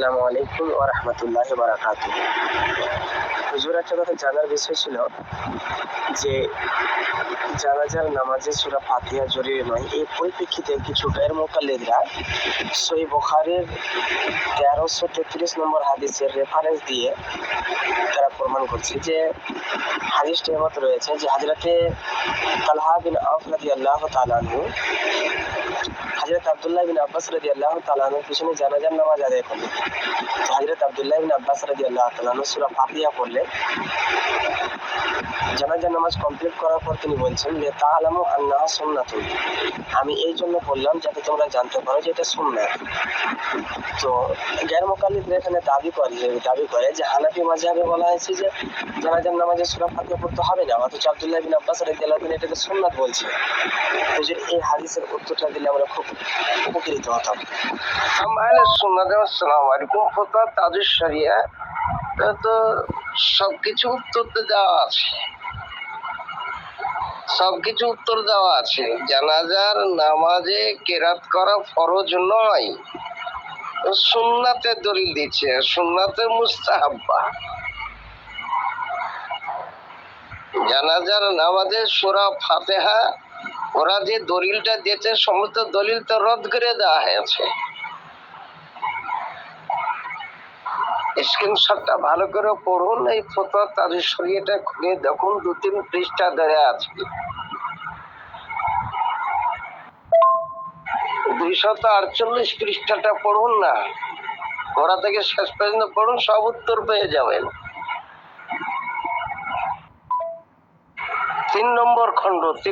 আসসালামু আলাইকুম ওয়া রাহমাতুল্লাহি ওয়া বারাকাতুহু। হুজুর, একটা কথা জানার বিষয় ছিল যে জানাজার নামাজে সূরা ফাতিহা জরুরি নয়। এই পরিপ্রেক্ষিতে কিছু গায়ের মোকাল্লিদরা সহি বুখারীর তেরোশো তেত্রিশ নম্বর হাদিসের রেফারেন্স দিয়ে তারা প্রমাণ করছে যে হাদিসটি মত রয়েছে যে হাজরাতে তালহা বিন আউফ রাদিয়াল্লাহু তাআলা আনহু হজরত আবদুল্লাহ বিন আব্বাস রাজি আল্লাহ তালানোর পিছনে জানাজার নামাজ আদায় করলেন। হজরত আবদুল্লাহ বিন আব্বাস রাজি আল্লাহ তালানো সুরা ফাতিহা পড়লে জানাজার নামাজ কমপ্লিট করার পর তিনি বলছেন যে তা আলামু আল্লাহ সুন্নাতুন। আমি এই জন্য বললাম যাতে তোমরা জানতে পারো যে এটা সুন্নাত তো গ্যার মোকাল্লিদরা এখানে দাবি করে যে দাবি করে যে, হানাফি মাঝহাবে বলা হয়েছে যে, জানাজার নামাজে সুরা ফাতিহা পড়তে হবে না। অথচ আবদুল্লাহ বিন আব্বাস রাজি আল্লাহ এটাকে সুন্নাত বলছে। হুজুর এই হাদিসের উত্তরটা দিলে আমরা খুব উপকৃত হতাম। আমাদের সুন্নাতে আসসালামু আলাইকুম। ফতোয়া তাজুস শরিয়া। তো সবকিছু উত্তর তো দেওয়া আছে। সবকিছু উত্তর দেওয়া আছে। জানাজার নামাজে কেরাত করা ফরজ নয়। সুন্নাতে দলিল দিচ্ছে সুন্নাতে মুস্তাহাব্বা। জানাজার নামাজে সুরা ফাতেহা, ওরা যে দলিলটা দিয়েছে, সমস্ত দলিল তো রদ করে দেওয়া হয়েছে। স্ক্রিনশটটা ভালো করে পড়ুন, এই ফটো তাদের শরীরটা খুলে দেখুন, দু তিন পৃষ্ঠা ধরে আছে। দুইশত আটচল্লিশ পৃষ্ঠাটা পড়ুন না। ওরা থেকে শেষ পর্যন্ত পড়ুন, সব উত্তর পেয়ে যাবেন। তিন নম্বর খণ্ড